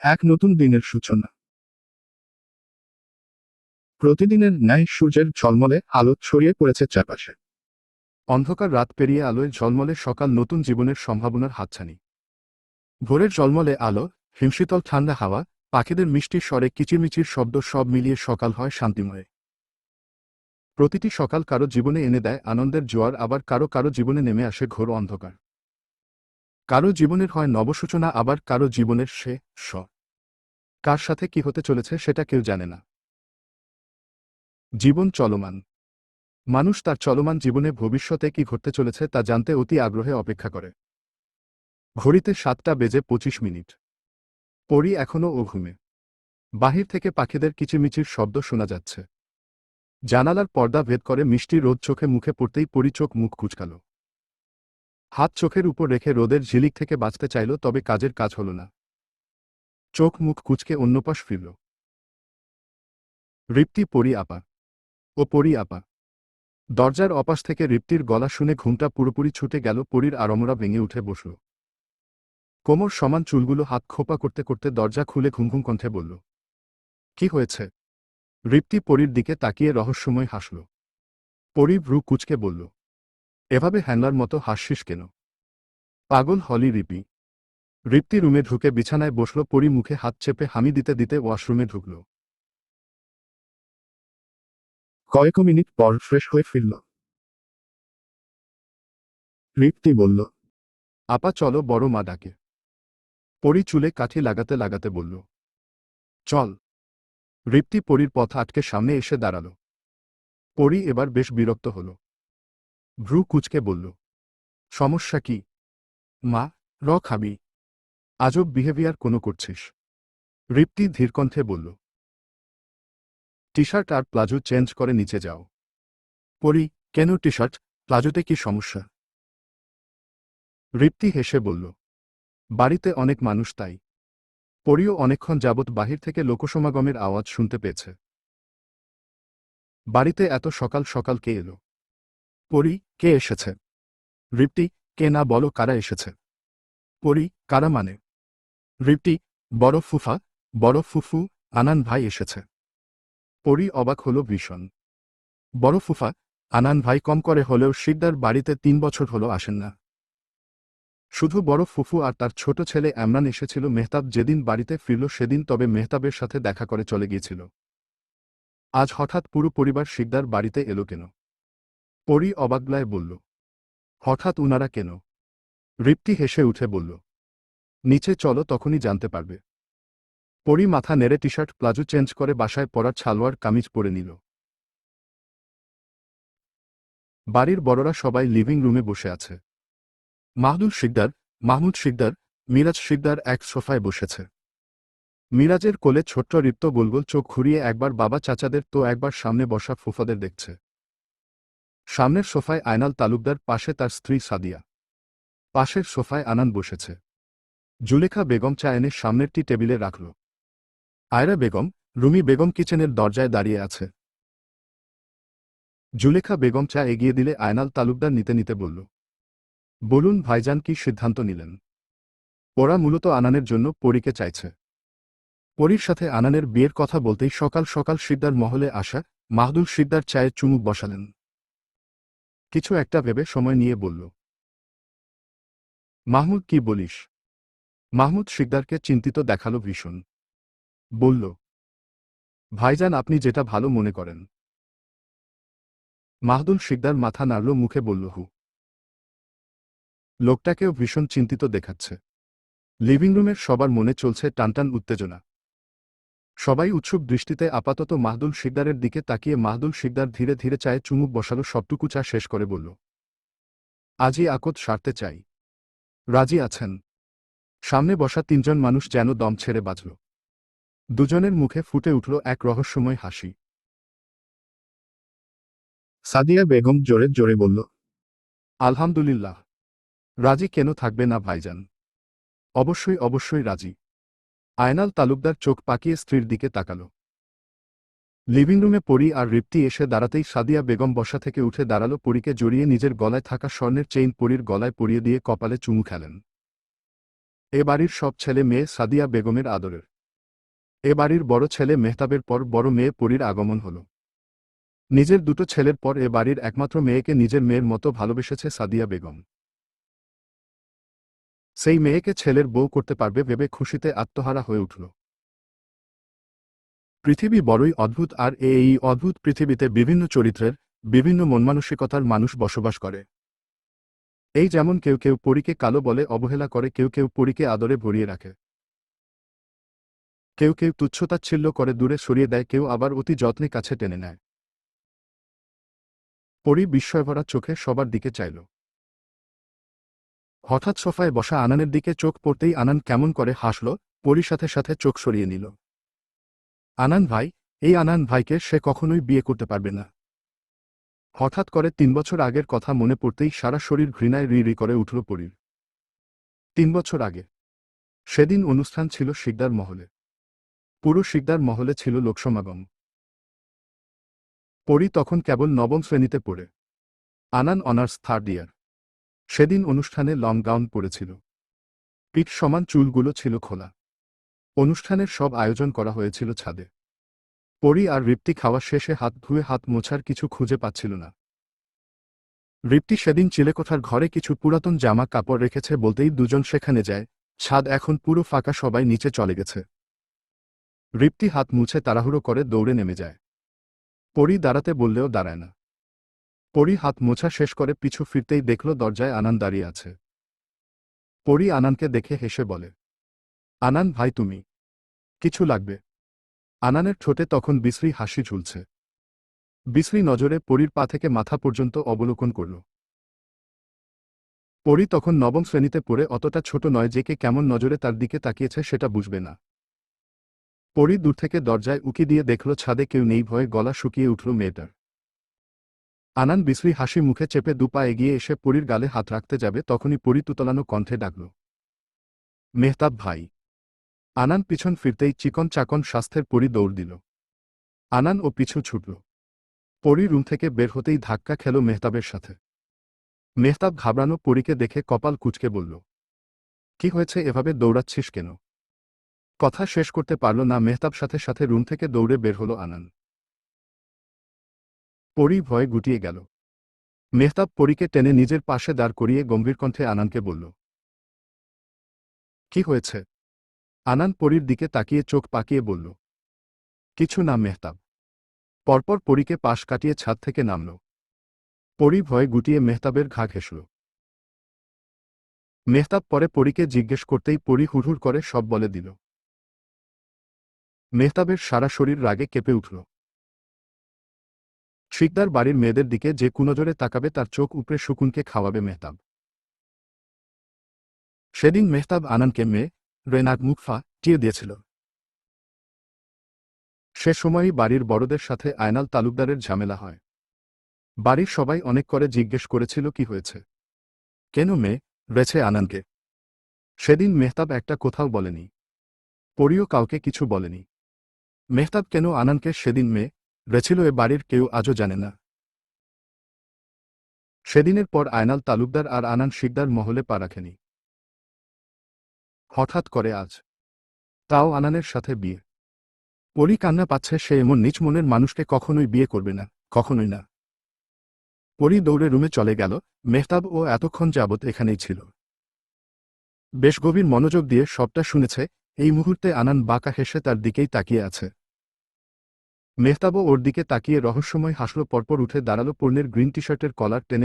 এক নতুন দিনের সূচনা। প্রতিদিনের ন্যায় সূর্যের ঝলমলে আলো ছড়িয়ে পড়েছে চারপাশে। অন্ধকার রাত পেরিয়ে আলোয় ঝলমলে সকাল নতুন জীবনের সম্ভাবনার হাতছানি। ভোরের ঝলমলে আলো, হিমশীতল ঠান্ডা হাওয়া, পাখিদের মিষ্টি স্বরে কিচিরমিচির শব্দ সব মিলিয়ে সকাল হয় শান্তিময়। প্রতিটি সকাল কারও জীবনে এনে দেয় আনন্দের জোয়ার, আবার কারও কারও জীবনে নেমে আসে ঘোর অন্ধকার। কারও জীবনের হয় নবসূচনা, আবার কারও জীবনের সে স কার সাথে কি হতে চলেছে সেটা কেউ জানে না। জীবন চলমান। মানুষ তার চলমান জীবনে ভবিষ্যতে কি ঘটতে চলেছে তা জানতে অতি আগ্রহে অপেক্ষা করে। ঘড়িতে সাতটা বেজে পঁচিশ মিনিট। পরি এখনও ও ঘুমে বাহির থেকে পাখিদের কিচিমিচির শব্দ শোনা যাচ্ছে। জানালার পর্দা ভেদ করে মিষ্টি রোদ চোখে মুখে পড়তেই পরি চোখ মুখ কুচকাল। হাত চোখের উপর রেখে রোদের ঝিলিক থেকে বাঁচতে চাইল, তবে কাজের কাজ হল না। চোখ মুখ কুচকে অন্যপাশ ফিরল। রিপ্তি পরি আপা। ও পরি আপা। দরজার অপাশ থেকে রিপ্তির গলা শুনে ঘুমটা পুরোপুরি ছুটে গেল, পরীর আড়মোড়া ভেঙে উঠে বসল। কোমর সমান চুলগুলো হাত খোপা করতে করতে দরজা খুলে ঘুমঘুম কণ্ঠে বলল, কি হয়েছে? রিপ্তি পরীর দিকে তাকিয়ে রহস্যময় হাসল। পরি ভ্রু কুচকে বলল এভাবে হ্যাংলার মতো হাসিস কেন? পাগল হলি রিপি। রিপ্তি রুমে ঢুকে বিছানায় বসল, পরি মুখে হাত চেপে হামি দিতে দিতে ওয়াশরুমে ঢুকল। কয়েক মিনিট পর ফ্রেশ হয়ে ফিরল। রিপ্তি বলল, আপা, চলো বড় মা ডাকে। পরি চুলে কাঠি লাগাতে লাগাতে বলল, চল। রিপ্তি পরীর পথ আটকে সামনে এসে দাঁড়াল। পরি এবার বেশ বিরক্ত হল। ভ্রু কুচকে বলল, সমস্যা কি? মা, র খাবি। আজব বিহেভিয়ার কোনো করছিস? রিপ্তি ধীরকণ্ঠে বলল টি শার্ট আর প্লাজো চেঞ্জ করে নিচে যাও। পরি, কেন টি শার্ট প্লাজোতে কি সমস্যা? রিপ্তি হেসে বলল, বাড়িতে অনেক মানুষ তাই। পরিও অনেকক্ষণ যাবৎ বাহির থেকে লোকসমাগমের আওয়াজ শুনতে পেয়েছে। বাড়িতে এত সকাল সকাল কে এলো? পরি, কে এসেছে? রিপ্তি কে না বলো কারা এসেছে? পরি, কারা মানে? রিপ্তি বড় ফুফা, বড় ফুফু, আনান ভাই এসেছে। পরি অবাক হল ভীষণ। বড় ফুফা, আনান ভাই কম করে হলেও শিকদার বাড়িতে তিন বছর হলো আসেন না। শুধু বড় ফুফু আর তার ছোট ছেলে এমরান এসেছিল মেহতাব যেদিন বাড়িতে ফিরল সেদিন তবে মেহতাবের সাথে দেখা করে চলে গিয়েছিল। আজ হঠাৎ পুরো পরিবার শিকদার বাড়িতে এলো কেন? পরি অবাগলায় বলল, হঠাৎ উনারা কেন? রিপ্তি হেসে উঠে বলল, নিচে চলো তখনই জানতে পারবে। পরি মাথা নেড়ে টি শার্ট প্লাজো চেঞ্জ করে বাসায় পরার ছালোয়ার কামিজ পরে নিল। বাড়ির বড়রা সবাই লিভিং রুমে বসে আছে। মাহদুল শিকদার, মাহমুদ শিকদার, মিরাজ শিকদার এক সোফায় বসেছে। মিরাজের কোলে ছোট্ট রিপ্ত গোলগোল চোখ ঘুরিয়ে একবার বাবা চাচাদের তো একবার সামনে বসা ফুফাদের দেখছে। সামনের সোফায় আয়নাল তালুকদার, পাশে তার স্ত্রী সাদিয়া। পাশের সোফায় আনান বসেছে। জুলেখা বেগম চা এনে সামনেরটি টেবিলে রাখল। আয়রা বেগম, রুমি বেগম কিচেনের দরজায় দাঁড়িয়ে আছে। জুলেখা বেগম চা এগিয়ে দিলে আয়নাল তালুকদার নিতে নিতে বলল, বলুন ভাইজান কি সিদ্ধান্ত নিলেন? ওরা মূলত আনানের জন্য পরীকে চাইছে। পরীর সাথে আনানের বিয়ের কথা বলতেই সকাল সকাল সিদ্দার মহলে আসা মাহদুল সিদ্দার চায়ে চুমুক বসালেন। কিছু একটা ভেবে সময় নিয়ে বলল, মাহমুদ, কি বলিস? মাহমুদ সিকদারকে চিন্তিত দেখাল ভীষণ। বলল, ভাইজান, আপনি যেটা ভালো মনে করেন। মাহদুল সিকদার মাথা নাড়ল, মুখে বলল, হু। লোকটাকেও ভীষণ চিন্তিত দেখাচ্ছে। লিভিং রুমের সবার মনে চলছে টানটান উত্তেজনা। সবাই উৎসুক দৃষ্টিতে আপাতত মাহদুল শিকদারের দিকে তাকিয়ে মাহদুল শিকদার ধীরে ধীরে চায়ে চুমুক বসালো, সবটুকু চা শেষ করে বলল, আজই আকত সারতে চাই। রাজি আছেন? সামনে বসা তিনজন মানুষ যেন দম ছেড়ে বাজল। দুজনের মুখে ফুটে উঠল এক রহস্যময় হাসি। সাদিয়া বেগম জোরে জোরে বলল, আলহামদুলিল্লাহ। রাজি কেন থাকবে না ভাইজান? অবশ্যই অবশ্যই রাজি। আয়নাল তালুকদার চোখ পাকিয়ে স্ত্রীর দিকে তাকাল। লিভিং রুমে পরি আর রিপ্তি এসে দাঁড়াতেই সাদিয়া বেগম বসা থেকে উঠে দাঁড়াল পরীকে জড়িয়ে নিজের গলায় থাকা স্বর্ণের চেইন পরীর গলায় পরিয়ে দিয়ে কপালে চুমু খেলেন। এ বাড়ির সব ছেলে মেয়ে সাদিয়া বেগমের আদরের। এ বাড়ির বড় ছেলে মেহতাবের পর বড় মেয়ে পরীর আগমন হল। নিজের দুটো ছেলের পর এ বাড়ির একমাত্র মেয়েকে নিজের মেয়ের মতো ভালোবেসেছে সাদিয়া বেগম। সেই মেয়েকে ছেলের বউ করতে পারবে ভেবে খুশিতে আত্মহারা হয়ে উঠল। পৃথিবী বড়ই অদ্ভুত আর এই অদ্ভুত পৃথিবীতে বিভিন্ন চরিত্রের, বিভিন্ন মনমানসিকতার মানুষ বসবাস করে। এই যেমন কেউ কেউ পরীকে কালো বলে অবহেলা করে, কেউ কেউ পরীকে আদরে ভরিয়ে রাখে। কেউ কেউ তুচ্ছতাচ্ছিল্য করে, দূরে সরিয়ে দেয়, কেউ আবার অতি যত্নে কাছে টেনে নেয়। পরী বিস্ময়ভরা চোখে সবার দিকে চাইল। হঠাৎ সোফায় বসা আনানের দিকে চোখ পড়তেই আনান কেমন করে হাসল, পরীর সাথে সাথে চোখ সরিয়ে নিল। আনান ভাই, এই আনান ভাইকে সে কখনোই বিয়ে করতে পারবে না। হঠাৎ করে তিন বছর আগের কথা মনে পড়তেই সারা শরীর ঘৃণায় রি রি করে উঠল পরীর। তিন বছর আগে। সেদিন অনুষ্ঠান ছিল শিকদার মহলে। পুরো শিকদার মহলে ছিল লোকসমাগম। পরী তখন কেবল নবম শ্রেণীতে পড়ে। Anan honours third year. সেদিন অনুষ্ঠানে লং গাউন পরেছিল পিঠ সমান চুলগুলো ছিল খোলা। অনুষ্ঠানের সব আয়োজন করা হয়েছিল ছাদে। পরি আর রিপ্তি খাওয়া শেষে হাত ধুয়ে হাত মোছার কিছু খুঁজে পাচ্ছিল না। রিপ্তি সেদিন চিলেকোঠার ঘরে কিছু পুরাতন জামা কাপড় রেখেছে বলতেই দুজন সেখানে যায়, ছাদ এখন পুরো ফাঁকা সবাই নিচে চলে গেছে। রিপ্তি হাত মুছে তাড়াহুড়ো করে দৌড়ে নেমে যায়। পরি দাঁড়াতে বললেও দাঁড়ায় না। পরি হাত মোছা শেষ করে পিছু ফিরতেই দেখল দরজায় আনান দাঁড়িয়ে আছে। পরি আনানকে দেখে হেসে বলে, আনান ভাই তুমি, কিছু লাগবে? আনানের ঠোঁটে তখন বিশ্রী হাসি ঝুলছে। বিশ্রী নজরে পরীর পা থেকে মাথা পর্যন্ত অবলোকন করল। পরি তখন নবম শ্রেণীতে পড়ে অতটা ছোট নয় যে কে কেমন নজরে তার দিকে তাকিয়েছে সেটা বুঝবে না। পরি দূর থেকে দরজায় উকি দিয়ে দেখল ছাদে কেউ নেই, ভয়ে গলা শুকিয়ে উঠল মেয়েটার। আনান বিশ্রী হাসি মুখে চেপে দুপা এগিয়ে এসে পরীর গালে হাত রাখতে যাবে, তখনই পরী তুতলানো কণ্ঠে ডাকল, মেহতাব ভাই। আনান পিছন ফিরতেই চিকন চাকন স্বাস্থ্যের পরি দৌড় দিল। আনান ও পিছু ছুটল। পরি রুম থেকে বের হতেই ধাক্কা খেল মেহতাবের সাথে। মেহতাব ঘাবড়ানো পরীকে দেখে কপাল কুচকে বলল, কি হয়েছে, এভাবে দৌড়াচ্ছিস কেন? কথা শেষ করতে পারল না, মেহতাব সাথে সাথে রুম থেকে দৌড়ে বের হল আনান। পরি ভয়ে গুটিয়ে গেল। মেহতাব পরীকে টেনে নিজের পাশে দাঁড় করিয়ে গম্ভীর কণ্ঠে আনানকে বলল, কি হয়েছে? আনান পরীর দিকে তাকিয়ে চোখ পাকিয়ে বলল, কিছু না মেহতাব। পরপর পরীকে পাশ কাটিয়ে ছাদ থেকে নামল। পরী ভয়ে গুটিয়ে মেহতাবের ঘা ঘেঁষল। মেহতাব পরে পরীকে জিজ্ঞেস করতেই পরী হুড়হুড় করে সব বলে দিল। মেহতাবের সারা শরীর রাগে কেঁপে উঠল। শিকদার বাড়ির মেয়েদের দিকে যে কুনজরে তাকাবে তার চোখ উপরে শকুনকে খাওয়াবে মেহতাব। সেদিন মেহতাব আনানকে মেয়ে রেনাক মুখফা টিয়ে দিয়েছিল। সে সময়ই বাড়ির বড়দের সাথে আয়নাল তালুকদারের ঝামেলা হয়। বাড়ির সবাই অনেক করে জিজ্ঞেস করেছিল, কি হয়েছে? কেন মেয়ে? রেছে আনানকে। সেদিন মেহতাব একটা কোথাও বলেনি। পরিও কাউকে কিছু বলেনি। মেহতাব কেন আনানকে সেদিন মেয়ে রেছিল এ বাড়ির কেউ আজও জানে না। সেদিনের পর আয়নাল তালুকদার আর আনান শিকদার মহলে পা রাখেনি। হঠাৎ করে আজ। তাও আনানের সাথে বিয়ে। পরি কান্না পাচ্ছে সে এমন নিচ মনের মানুষকে কখনোই বিয়ে করবে না, কখনোই না। পরি দৌড়ে রুমে চলে গেল, মেহতাব ও এতক্ষণ যাবৎ এখানেই ছিল। বেশ গভীর মনোযোগ দিয়ে সবটা শুনেছে, এই মুহূর্তে আনান বাঁকা হেসে তার দিকেই তাকিয়ে আছে। মেহতাবও ওর দিকে তাকিয়ে রহস্যময় হাসল, পরপর উঠে দাঁড়াল পূর্ণের গ্রিন টি শার্টের কলার টেনে